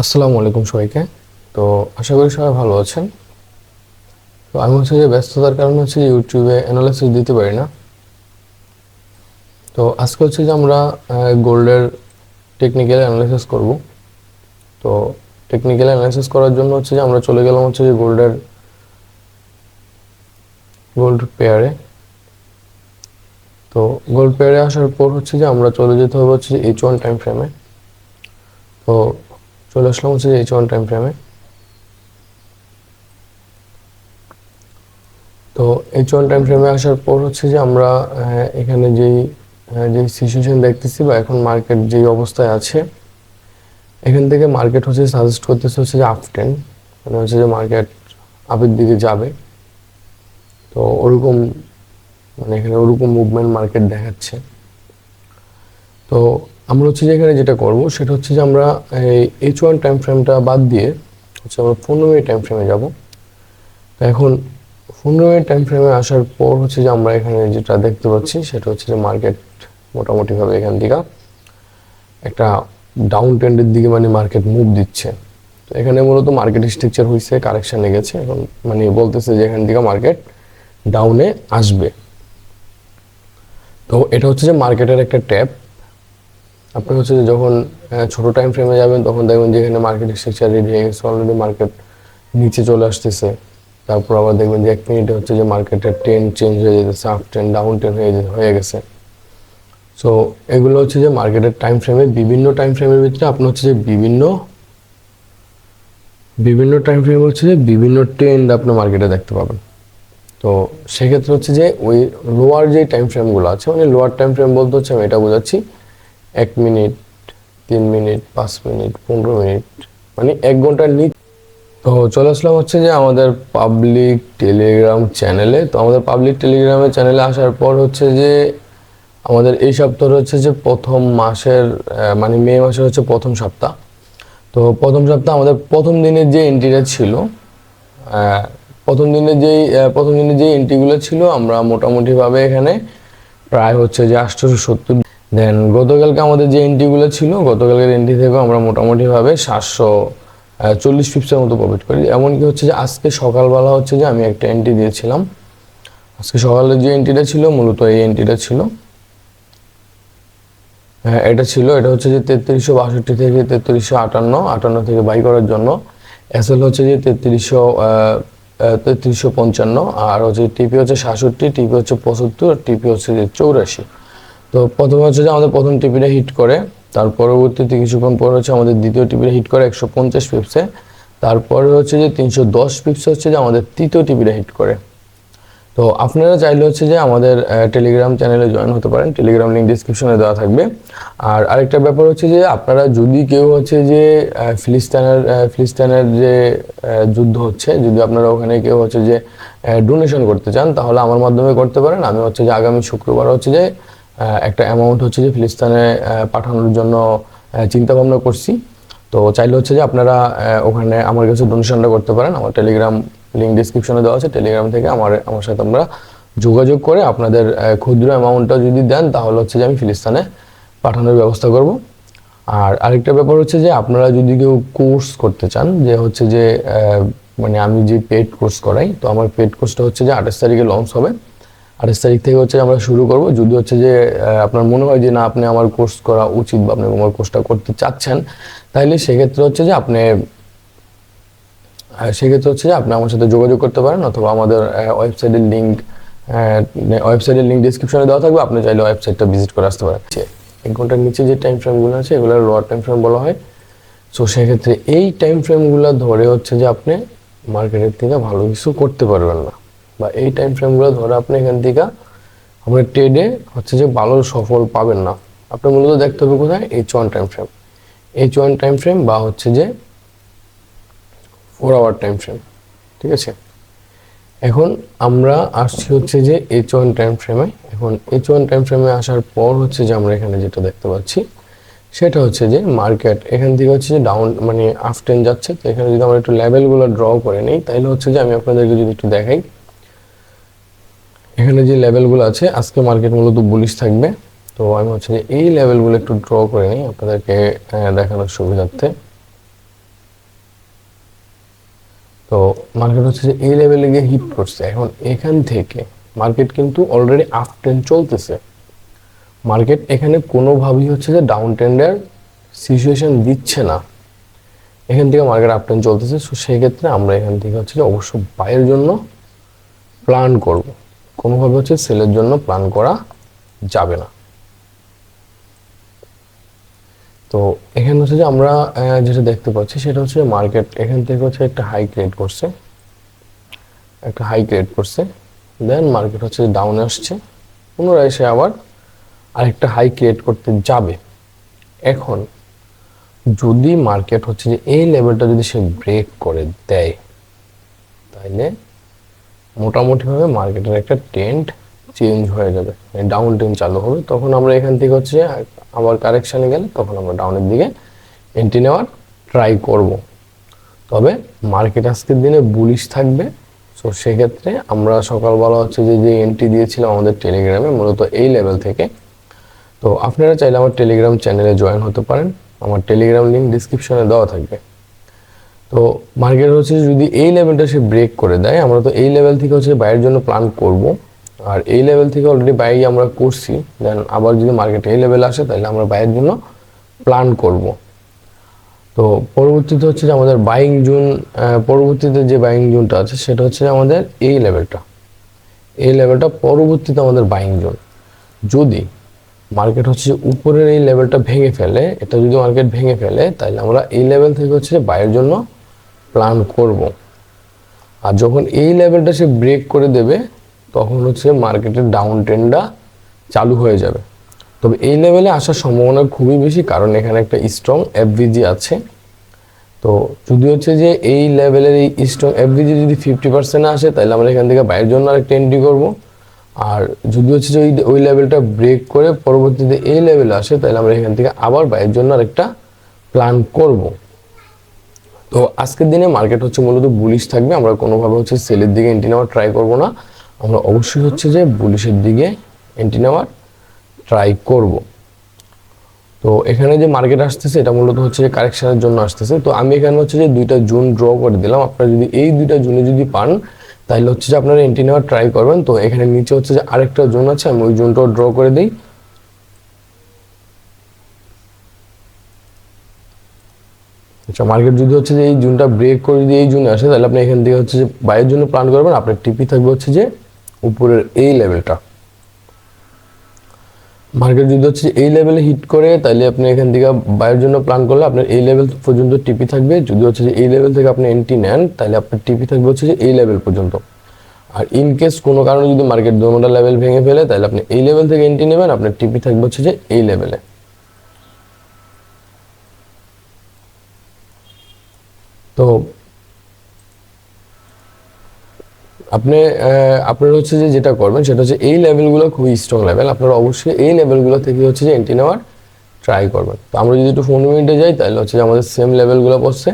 আসসালামু আলাইকুম সবাইকে। তো আশা করি সবাই ভালো আছেন। তো আমি হচ্ছে যে ব্যস্ততার কারণে হচ্ছে ইউটিউবে অ্যানালাইসিস দিতে পারি না। তো আজকে হচ্ছে যে আমরা গোল্ডের টেকনিক্যাল অ্যানালাইসিস করব। তো টেকনিক্যাল অ্যানালাইসিস করার জন্য হচ্ছে যে আমরা চলে গেলাম হচ্ছে যে গোল্ডের, গোল্ড পেয়ারে তো গোল্ড পেয়ারে আসার পর হচ্ছে যে আমরা চলে যেতে হবে হচ্ছে এইচ ওয়ান টাইম ফ্রেমে তো চলে আসলাম হচ্ছে এইচ ওয়ান টাইম ফ্রেমে তো এইচ ওয়ান টাইম ফ্রেমে আসার পর হচ্ছে যে আমরা এখানে যেই আহ, যে সিচুয়েশন দেখতেছি বা এখন মার্কেট যেই অবস্থায় আছে এখান থেকে মার্কেট হচ্ছে সাজেস্ট করতেছে হচ্ছে যে আপ টেন মানে হচ্ছে যে মার্কেট আপের দিকে যাবে। তো ওরকম মানে এখানে ওরকম মুভমেন্ট মার্কেট দেখাচ্ছে। তো আমরা হচ্ছে যে এখানে যেটা করব, সেটা হচ্ছে যে আমরা এই এইচ ওয়ান টাইম ফ্রেমটা বাদ দিয়ে হচ্ছে আমরা পনেরো মিনিট টাইম ফ্রেমে যাব। তো এখন পনেরো মিনিট টাইম ফ্রেমে আসার পর হচ্ছে যে আমরা এখানে যেটা দেখতে পাচ্ছি, সেটা হচ্ছে যে মার্কেট মোটামুটিভাবে এখান থেকে একটা ডাউন ট্রেন্ডের দিকে মানে মার্কেট মুভ দিচ্ছে। তো এখানে মূলত মার্কেট স্ট্রাকচার হয়েছে কারেকশানে গেছে। এখন মানে বলতেছে যে এখান থেকে মার্কেট ডাউনে আসবে। তো এটা হচ্ছে যে মার্কেটের একটা ট্যাপ আপনি হচ্ছে যে যখন ছোট টাইম ফ্রেমে যাবেন, তখন দেখবেন যে এখানে মার্কেট স্ট্রাকচার রেডি হয়ে গেছে অলরেডি মার্কেট নিচে চলে আসতেছে। তারপর আবার দেখবেন যে এক মিনিটে হচ্ছে যে মার্কেটের ট্রেন চেঞ্জ হয়ে যেতেছে আপ ট্রেন ডাউন ট্রেন হয়ে হয়ে গেছে। সো এগুলো হচ্ছে যে মার্কেটের টাইম ফ্রেমে বিভিন্ন টাইম ফ্রেমের ভিতরে আপনি হচ্ছে যে বিভিন্ন বিভিন্ন টাইম ফ্রেম হচ্ছে যে বিভিন্ন ট্রেন্ড আপনি মার্কেটে দেখতে পাবেন। তো সেক্ষেত্রে হচ্ছে যে ওই লোয়ার যে টাইম ফ্রেমগুলো আছে মানে লোয়ার টাইম ফ্রেম বলতে হচ্ছে আমি এটা বোঝাচ্ছি এক মিনিট, তিন মিনিট, পাঁচ মিনিট, পনেরো মিনিট মানে এক ঘণ্টার নিচ তো চলে আসলাম হচ্ছে যে আমাদের পাবলিক টেলিগ্রাম চ্যানেলে তো আমাদের পাবলিক টেলিগ্রামের চ্যানেলে আসার পর হচ্ছে যে আমাদের এই সপ্তাহ হচ্ছে যে প্রথম মাসের মানে মে মাসের হচ্ছে প্রথম সপ্তাহ। তো প্রথম সপ্তাহ আমাদের প্রথম দিনের যে এন্ট্রিটা ছিল প্রথম দিনের যেই প্রথম দিনের যে এন্ট্রিগুলো ছিল, আমরা মোটামুটিভাবে এখানে প্রায় হচ্ছে যে আটশোশো সত্তর দেন গতকালকে আমাদের যে এন্ট্রিগুলো ছিল, গতকালকের এন্ট্রি থেকেও আমরা মোটামুটিভাবে সাতশো চল্লিশ ফিফসের মতো প্রফিট করি। এমনকি হচ্ছে যে আজকে সকালবেলা হচ্ছে যে আমি একটা এন্ট্রি দিয়েছিলাম। আজকে সকালের যে এন্ট্রিটা ছিল, মূলত এই এন্ট্রিটা ছিল। হ্যাঁ এটা ছিল, এটা হচ্ছে যে তেত্রিশশো বাষট্টি থেকে তেত্রিশশো আটান্ন আটান্ন থেকে বাই করার জন্য। এসএল হচ্ছে যে তেত্রিশশো তেত্রিশশো পঞ্চান্ন, আর হচ্ছে টিপি হচ্ছে সাতষট্টি টিপি হচ্ছে পঁচাত্তর আর টিপি হচ্ছে যে চৌরাশি। তো প্রথমে হচ্ছে যে আমাদের প্রথম টিপিটা হিট করে, তার পরবর্তীতে কিছুক্ষণ পর হচ্ছে আমাদের দ্বিতীয় টিপিটা হিট করে একশো পঞ্চাশ পিপসে, তারপরে হচ্ছে যে তিনশো দশ পিপসে হচ্ছে যে আমাদের তৃতীয় টিপিটা হিট করে। তো আপনারা চাইলে হচ্ছে যে আমাদের টেলিগ্রাম চ্যানেলে জয়েন হতে পারেন টেলিগ্রাম লিঙ্ক ডিসক্রিপশনে দেওয়া থাকবে। আর আরেকটা ব্যাপার হচ্ছে যে আপনারা যদি কেউ হচ্ছে যে ফিলিস্তানের ফিলিস্তানের যে যুদ্ধ হচ্ছে, যদি আপনারা ওখানে কেউ হচ্ছে যে ডোনেশন করতে চান, তাহলে আমার মাধ্যমে করতে পারেন। আমি হচ্ছে যে আগামী শুক্রবার হচ্ছে যে একটা অ্যামাউন্ট হচ্ছে যে ফিলিস্তানে পাঠানোর জন্য চিন্তা ভাবনা করছি। তো চাইলে হচ্ছে যে আপনারা ওখানে আমার কাছে ডোনেশনটা করতে পারেন। আমার টেলিগ্রাম লিঙ্ক ডিসক্রিপশনে দেওয়া আছে। টেলিগ্রাম থেকে আমার আমার সাথে আমরা যোগাযোগ করে আপনাদের ক্ষুদ্র অ্যামাউন্টটা যদি দেন, তাহলে হচ্ছে যে আমি ফিলিস্তানে পাঠানোর ব্যবস্থা করব। আর আরেকটা ব্যাপার হচ্ছে যে আপনারা যদি কেউ কোর্স করতে চান, যে হচ্ছে যে মানে আমি যে পেড কোর্স করাই, তো আমার পেড কোর্সটা হচ্ছে যে আঠাশ তারিখে লঞ্চ হবে। আঠাশ তারিখ থেকে হচ্ছে আমরা শুরু করব। যদি হচ্ছে যে আপনার মনে হয় যে না আপনি আমার কোর্স করা উচিত বা আপনি আমার কোর্সটা করতে চাচ্ছেন তাহলে সেক্ষেত্রে হচ্ছে যে আপনি সেক্ষেত্রে হচ্ছে যে আপনি আমার সাথে যোগাযোগ করতে পারেন অথবা আমাদের ওয়েবসাইটের লিঙ্ক ওয়েবসাইটের লিঙ্ক ডিসক্রিপশনে দেওয়া থাকবে। আপনি চাইলে ওয়েবসাইটটা ভিজিট করে আসতে পারেন। এক ঘণ্টার নিচে যে টাইম ফ্রেমগুলো আছে এগুলো লোয়ার টাইম ফ্রেম বলা হয়। সো সেক্ষেত্রে এই টাইম ফ্রেমগুলো ধরে হচ্ছে যে আপনি মার্কেটের থেকে ভালো কিছু করতে পারবেন না। বা এই টাইম ফ্রেমগুলো ধরে আপনি এখান থেকে আপনার ট্রেডে হচ্ছে যে ভালো সফল পাবেন না। আপনার মূলত দেখতে হবে কোথায়? H one time frame H one time frame বা হচ্ছে যে ফোর আওয়ার টাইম ফ্রেম ঠিক আছে? এখন আমরা আসছি হচ্ছে যে এইচ ওয়ান টাইম ফ্রেমে এখন এইচ ওয়ান টাইম ফ্রেমে আসার পর হচ্ছে যে আমরা এখানে যেটা দেখতে পাচ্ছি, সেটা হচ্ছে যে মার্কেট এখান থেকে হচ্ছে যে ডাউন মানে আফটেন যাচ্ছে। তো এখানে যদি আমরা একটু লেভেলগুলো ড্র করে নিই, তাহলে হচ্ছে যে আমি আপনাদেরকে যদি একটু দেখাই। এখানে যে লেভেলগুলো আছে, আজকে মার্কেট মূলত বুলিশ থাকবে। তো আমি হচ্ছে যে এই লেভেলগুলো একটু ড্র করে নিই আপনাদেরকে দেখানোর সুবিধার্থে। তো মার্কেট হচ্ছে যে এই লেভেলে গিয়ে হিট করছে। এখন এখান থেকে মার্কেট কিন্তু অলরেডি আপ ট্রেন্ড চলতেছে। মার্কেট এখানে কোনোভাবেই হচ্ছে যে ডাউন ট্রেন্ডের সিচুয়েশন দিচ্ছে না। এখান থেকে মার্কেট আপ ট্রেন্ড চলতেছে। সো সেই ক্ষেত্রে আমরা এখান থেকে হচ্ছে যে অবশ্য বাইয়ের জন্য প্ল্যান করব। কোনোভাবে হচ্ছে সেলের জন্য প্ল্যান করা যাবে না। তো এখানে হচ্ছে যে আমরা যেটা দেখতে পাচ্ছি সেটা হচ্ছে মার্কেট এখান থেকে হচ্ছে একটা হাই ক্রিয়েট করছে। একটা হাই ক্রিয়েট করছে। দেন মার্কেট হচ্ছে ডাউনে আসছে। পুনরায় সে আবার আরেকটা হাই ক্রিয়েট করতে যাবে। এখন যদি মার্কেট হচ্ছে যে এই লেভেলটা যদি সে ব্রেক করে দেয় তাহলে মোটামুটিভাবে মার্কেটের একটা ট্রেন্ড চেঞ্জ হয়ে যাবে। ডাউন ট্রেন্ড চালু হবে। তখন আমরা এখান থেকে হচ্ছে, আবার কারেকশানে গেলে তখন আমরা ডাউনের দিকে এন্ট্রি নেওয়ার ট্রাই করব। তবে মার্কেট আজকের দিনে বুলিশ থাকবে। সো সেক্ষেত্রে আমরা সকালবেলা হচ্ছে যে যে এন্ট্রি দিয়েছিলাম আমাদের টেলিগ্রামে মূলত এই লেভেল থেকে। তো আপনারা চাইলে আমার টেলিগ্রাম চ্যানেলে জয়েন হতে পারেন। আমার টেলিগ্রাম লিঙ্ক ডিসক্রিপশনে দেওয়া থাকবে। তো মার্কেট হচ্ছে যদি এই লেভেলটা সে ব্রেক করে দেয়, আমরা তো এই লেভেল থেকে হচ্ছে বাইয়ের জন্য প্ল্যান করব। আর এই লেভেল থেকে অলরেডি বাই আমরা করছি দেন আবার যদি মার্কেট এই লেভেল আসে, তাহলে আমরা বাইয়ের জন্য প্ল্যান করব। তো পরবর্তীতে হচ্ছে যে আমাদের বাইং জোন পরবর্তীতে যে বাইং জোনটা আছে, সেটা হচ্ছে আমাদের এই লেভেলটা এই লেভেলটা পরবর্তীতে আমাদের বাইং জোন। যদি মার্কেট হচ্ছে উপরের এই লেভেলটা ভেঙে ফেলে, এটা যদি মার্কেট ভেঙে ফেলে, তাহলে আমরা এই লেভেল থেকে হচ্ছে বাইয়ের জন্য প্ল্যান করব। আর যখন এই লেভেলটা সে ব্রেক করে দেবে, তখন হচ্ছে মার্কেটের ডাউন ট্রেন্ডটা চালু হয়ে যাবে। তবে এই লেভেলে আসার সম্ভাবনা খুবই বেশি, কারণ এখানে একটা স্ট্রং এফভিজি আছে। তো যদি হচ্ছে যে এই লেভেলের এই স্ট্রং এফভিজি যদি ফিফটি পার্সেন্ট আসে, তাহলে আমরা এখান থেকে বাইরের জন্য আরেকটা এন্ট্রি করব। আর যদি হচ্ছে যে ওই ওই লেভেলটা ব্রেক করে পরবর্তীতে এই লেভেলে আসে, তাহলে আমরা এখান থেকে আবার বাইরের জন্য আরেকটা প্ল্যান করব। তো আজকের দিনে মার্কেট হচ্ছে মূলত বুলিশ থাকবে। আমরা কোনোভাবে হচ্ছে সেলের দিকে এন্ট্রি নেওয়ার ট্রাই করব না। আমরা অবশ্যই হচ্ছে যে বুলিশের দিকে এন্ট্রি নেওয়ার ট্রাই করব। তো এখানে যে মার্কেট আসতেছে, এটা মূলত হচ্ছে যে কারেকশনের জন্য আসতেছে। তো আমি এখানে হচ্ছে যে দুইটা জুন ড্র করে দিলাম। আপনারা যদি এই দুইটা জুনে যদি পান, তাহলে হচ্ছে যে আপনারা এন্ট্রি নেওয়ার ট্রাই করবেন। তো এখানে নিচে হচ্ছে যে আরেকটা জোন আছে, আমি ওই জোনটাও ড্র করে দিই। আচ্ছা মার্কেট যদি হচ্ছে যে এই জুনটা ব্রেক করে যদি এই জুনে আসে, তাহলে আপনি এখান থেকে হচ্ছে যে বাইরের জন্য প্ল্যান করবেন, আপনার টিপি থাকবে হচ্ছে যে উপরের এই লেভেলটা মার্কেট যদি হচ্ছে এই লেভেলে হিট করে, তাহলে আপনি এখান থেকে বাইরের জন্য প্ল্যান করলে আপনার এই লেভেল পর্যন্ত টিপি থাকবে। যদি হচ্ছে যে এই লেভেল থেকে আপনি এন্ট্রি নেন, তাহলে আপনার টিপি থাকবে হচ্ছে যে এই লেভেল পর্যন্ত। আর ইন কেস কোনো কারণে যদি মার্কেট দুটা লেভেল ভেঙে ফেলে, তাহলে আপনি এই লেভেল থেকে এন্ট্রি নেবেন, আপনার টিপি থাকবে হচ্ছে যে এই লেভেলে তো আপনি আপনার হচ্ছে যে যেটা করবেন সেটা হচ্ছে এই লেভেলগুলো খুবই স্ট্রং লেভেল আপনারা অবশ্যই এই লেভেলগুলো থেকে হচ্ছে যে এন্ট্রি নেওয়ার ট্রাই করবেন। তো আমরা যদি একটু পনেরো মিনিটে যাই, তাহলে হচ্ছে যে আমাদের সেম লেভেলগুলো পড়ছে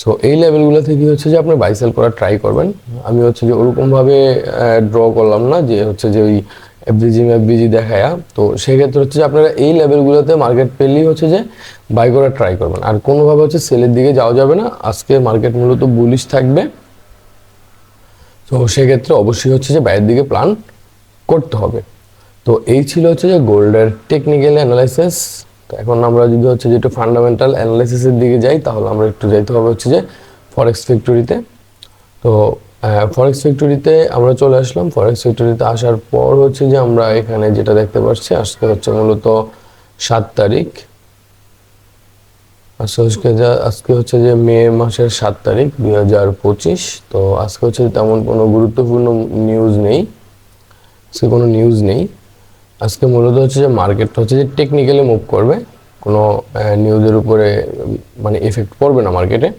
সো এই লেভেলগুলো থেকে হচ্ছে যে আপনি বাইসেল করার ট্রাই করবেন। আমি হচ্ছে যে ওরকমভাবে ড্র করলাম না যে হচ্ছে যে ওই এফবিজি এফবিজি দেখায়া, তো সেক্ষেত্রে হচ্ছে যে আপনারা এই লেভেলগুলোতে মার্কেট পেলেই হচ্ছে যে বাই করার ট্রাই করবেন। আর কোনোভাবে হচ্ছে সেলের দিকে যাওয়া যাবে না, আজকে মার্কেট মূলত বুলিশ থাকবে। তো সেক্ষেত্রে অবশ্যই হচ্ছে যে বাইরের দিকে প্ল্যান করতে হবে। তো এই ছিল হচ্ছে যে গোল্ডের টেকনিক্যাল অ্যানালাইসিস তো এখন আমরা যদি হচ্ছে যে একটু ফান্ডামেন্টাল অ্যানালাইসিসের দিকে যাই, তাহলে আমরা একটু যাইতে হবে হচ্ছে যে ফরেক্স ফ্যাক্টরিতে তো ফরেক্স ফ্যাক্টরিতে আমরা চলে আসলাম। ফরেক্স ফ্যাক্টরিতে আসার পর হচ্ছে যে আমরা এখানে যেটা দেখতে পাচ্ছি, আজকে হচ্ছে মূলত সাত তারিখ। আজকে যা- আজকে হচ্ছে যে মে মাসের সাত তারিখ দুই হাজার পঁচিশ। তো আজকে হচ্ছে তেমন কোনো গুরুত্বপূর্ণ নিউজ নেই। আজকে কোনো নিউজ নেই। আজকে মূলত হচ্ছে যে মার্কেটটা হচ্ছে যে টেকনিক্যালি মুভ করবে। কোনো নিউজের উপরে মানে এফেক্ট পড়বে না মার্কেটে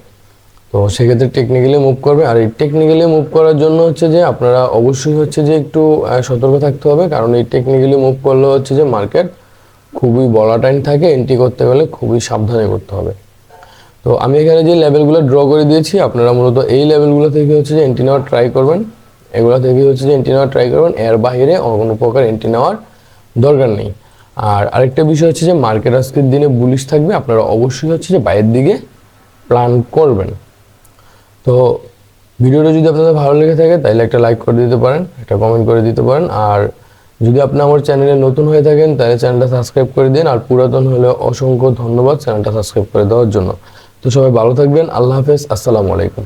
তো সেক্ষেত্রে টেকনিক্যালি মুভ করবে। আর এই টেকনিক্যালি মুভ করার জন্য হচ্ছে যে আপনারা অবশ্যই হচ্ছে যে একটু সতর্ক থাকতে হবে। কারণ এই টেকনিক্যালি মুভ করলে হচ্ছে যে মার্কেট খুবই বলাটাইন থাকে। এন্ট্রি করতে গেলে খুবই সাবধানে করতে হবে। তো আমি এখানে যে লেভেলগুলো ড্র করে দিয়েছি, আপনারা মূলত এই লেভেলগুলো থেকে হচ্ছে যে এন্ট্রি নেওয়ার ট্রাই করবেন। এগুলো থেকে হচ্ছে যে এন্ট্রি নেওয়ার ট্রাই করবেন। এর বাইরে কোনো প্রকার এন্ট্রি নেওয়ার দরকার নেই। আর আরেকটা বিষয় হচ্ছে যে মার্কেট আজকের দিনে বুলিশ থাকবে। আপনারা অবশ্যই হচ্ছে যে বাইরের দিকে প্ল্যান করবেন। তো ভিডিওটা যদি আপনাদের ভালো লেগে থাকে তাহলে একটা লাইক করে দিতে পারেন, একটা কমেন্ট করে দিতে পারেন। আর যদি আপনি আমার চ্যানেলে নতুন হয়ে থাকেন তাহলে চ্যানেলটা সাবস্ক্রাইব করে দিন। আর পুরাতন হলে অসংখ্য ধন্যবাদ চ্যানেলটা সাবস্ক্রাইব করে দেওয়ার জন্য। তো সবাই ভালো থাকবেন। আল্লাহ হাফেজ। আসসালামু আলাইকুম।